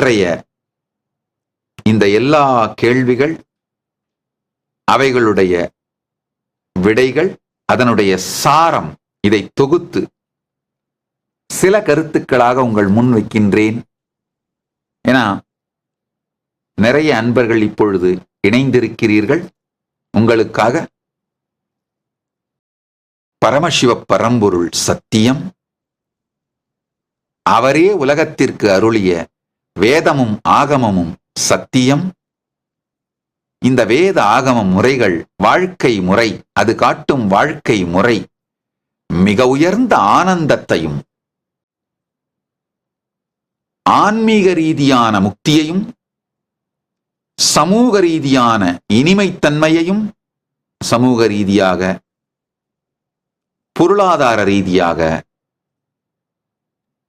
இன்றைய இந்த எல்லா கேள்விகள் அவைகளுடைய விடைகள் அதனுடைய சாரம் இதை தொகுத்து சில கருத்துக்களாக உங்கள் முன் வைக்கின்றேன். ஏன்னா நிறைய அன்பர்கள் இப்பொழுது இணைந்திருக்கிறீர்கள். உங்களுக்காக பரமசிவ பரம்பொருள் சத்தியம் அவரே உலகத்திற்கு அருளிய வேதமும் ஆகமமும் சத்தியம். இந்த வேத ஆகம முறைகள் வாழ்க்கை முறை அது காட்டும் வாழ்க்கை முறை. மிக உயர்ந்த ஆனந்தத்தையும் ஆன்மீக ரீதியான முக்தியையும் சமூக ரீதியான இனிமைத்தன்மையையும் சமூக ரீதியாக பொருளாதார ரீதியாக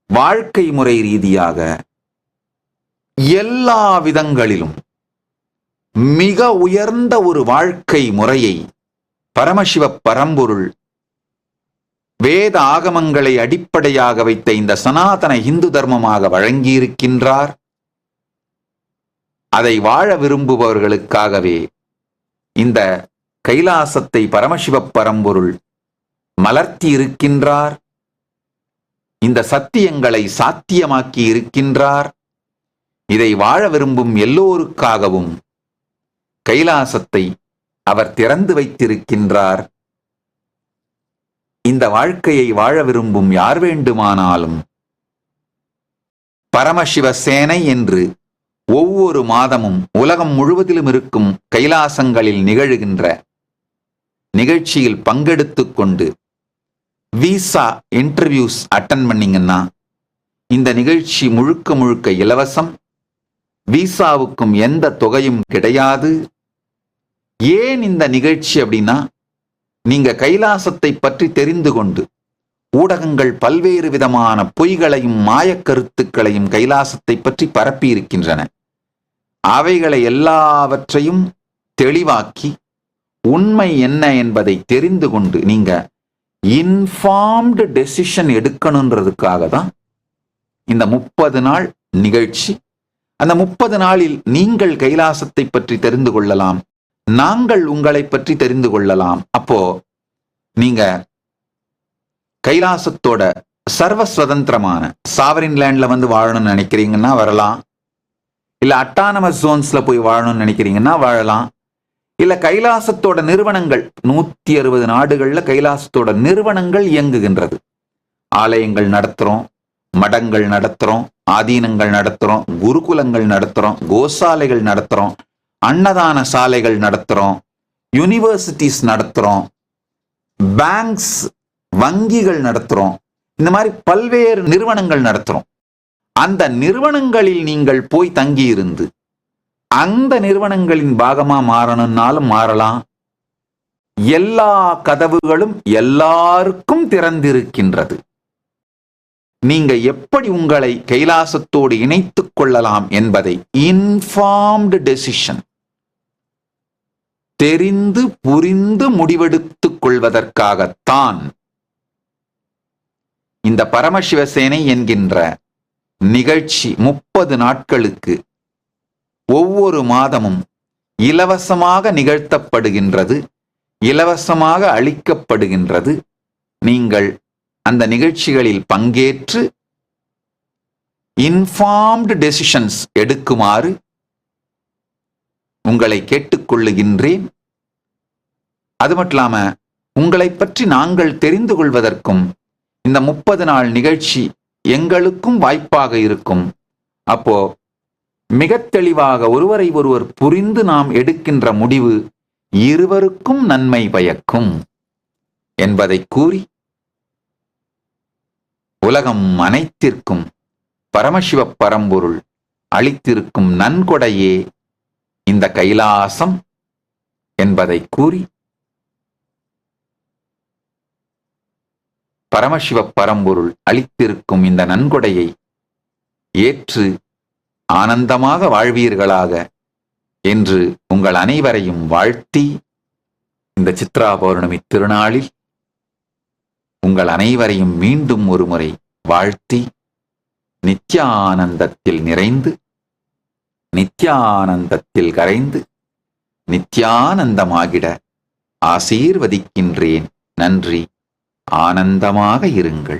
வாழ்க்கை முறை ரீதியாக எல்லா விதங்களிலும் மிக உயர்ந்த ஒரு வாழ்க்கை முறையை பரமசிவ பரம்பொருள் வேத ஆகமங்களை அடிப்படையாக வைத்த இந்த சனாதன இந்து தர்மமாக வழங்கியிருக்கின்றார். அதை வாழ விரும்புபவர்களுக்காகவே இந்த கைலாசத்தை பரமசிவ பரம்பொருள் மலர்த்தி இருக்கின்றார் இந்த சத்தியங்களை சாத்தியமாக்கி இருக்கின்றார் இதை வாழ விரும்பும் எல்லோருக்காகவும் கைலாசத்தை அவர் திறந்து வைத்திருக்கின்றார். இந்த வாழ்க்கையை வாழ விரும்பும் யார் வேண்டுமானாலும் பரமசிவ சேனை என்று ஒவ்வொரு மாதமும் உலகம் முழுவதிலும் இருக்கும் கைலாசங்களில் நிகழுகின்ற நிகழ்ச்சியில் பங்கெடுத்து கொண்டு விசா இன்டர்வியூஸ் அட்டன் பண்ணீங்கன்னா இந்த நிகழ்ச்சி முழுக்க முழுக்க இலவசம். விசாவுக்கும் எந்த தொகையும் கிடையாது. ஏன் இந்த நிகழ்ச்சி அப்படின்னா நீங்க கைலாசத்தை பற்றி தெரிந்து கொண்டு ஊடகங்கள் பல்வேறு விதமான பொய்களையும் மாயக்கருத்துக்களையும் கைலாசத்தை பற்றி பரப்பி இருக்கின்றன அவைகளை எல்லாவற்றையும் தெளிவாக்கி உண்மை என்ன என்பதை தெரிந்து கொண்டு நீங்க இன்ஃபார்ம்டு டெசிஷன் எடுக்கணுன்றதுக்காக தான் இந்த முப்பது நாள் நிகழ்ச்சி அந்த முப்பது நாளில் நீங்கள் கைலாசத்தை பற்றி தெரிந்து கொள்ளலாம். நாங்கள் உங்களை பற்றி தெரிந்து கொள்ளலாம். அப்போ நீங்க கைலாசத்தோட சர்வ சுதந்திரமான சாவரின் லேண்ட்ல வந்து வாழணும்னு நினைக்கிறீங்கன்னா வரலாம். இல்ல அட்டானமஸ் ஜோன்ஸ்ல போய் வாழணும்னு நினைக்கிறீங்கன்னா வாழலாம். இல்ல கைலாசத்தோட நிறுவனங்கள் நூத்தி அறுபது நாடுகள்ல கைலாசத்தோட நிறுவனங்கள் இயங்குகின்றது. ஆலயங்கள் நடத்துறோம். மடங்கள் நடத்துறோம் ஆதீனங்கள் நடத்துறோம் குருகுலங்கள் நடத்துறோம் கோசாலைகள் நடத்துறோம் அன்னதான சாலைகள் நடத்துறோம் யூனிவர்சிட்டிஸ் நடத்துறோம் பேங்க்ஸ் வங்கிகள் நடத்துறோம் இந்த மாதிரி பல்வேறு நிறுவனங்கள் நடத்துறோம். அந்த நிறுவனங்களில் நீங்கள் போய் தங்கி இருந்து அந்த நிறுவனங்களின் பாகமாக மாறணும்னாலும் மாறலாம். எல்லா கதவுகளும் எல்லாருக்கும் திறந்திருக்கின்றது. நீங்க எப்படி உங்களை கைலாசத்தோடு இணைத்துக் கொள்ளலாம் என்பதை இன்ஃபார்ம்டு டெசிஷன் தெரிந்து புரிந்து முடிவெடுத்துக் கொள்வதற்காகத்தான் இந்த பரமசிவசேனை என்கின்ற நிகழ்ச்சி முப்பது நாட்களுக்கு ஒவ்வொரு மாதமும் இலவசமாக நிகழ்த்தப்படுகின்றது இலவசமாக அளிக்கப்படுகின்றது. நீங்கள் அந்த நிகழ்ச்சிகளில் பங்கேற்று இன்ஃபார்ம்டு டெசிஷன்ஸ் எடுக்குமாறு உங்களை கேட்டுக்கொள்ளுகின்றேன். அது மட்டும் இல்லாம உங்களை பற்றி நாங்கள் தெரிந்து கொள்வதற்கும் இந்த முப்பது நாள் நிகழ்ச்சி எங்களுக்கும் வாய்ப்பாக இருக்கும். அப்போ மிக தெளிவாக ஒருவரை ஒருவர் புரிந்து நாம் எடுக்கின்ற முடிவு இருவருக்கும் நன்மை பயக்கும் என்பதை கூறி உலகம் அனைத்திற்கும் பரமசிவ பரம்பொருள் அளித்திருக்கும் நன்கொடையே இந்த கைலாசம் என்பதை கூறி பரமசிவ பரம்பொருள் அளித்திருக்கும் இந்த நன்கொடையை ஏற்று ஆனந்தமாக வாழ்வீர்களாக என்று உங்கள் அனைவரையும் வாழ்த்தி இந்த சித்ரா பௌர்ணமி திருநாளில் உங்கள் அனைவரையும் மீண்டும் ஒருமுறை வாழ்த்தி நித்யானந்தத்தில் நிறைந்து நித்யானந்தத்தில் கரைந்து நித்யானந்தமாகிட ஆசீர்வதிக்கின்றேன். நன்றி. ஆனந்தமாக இருங்கள்.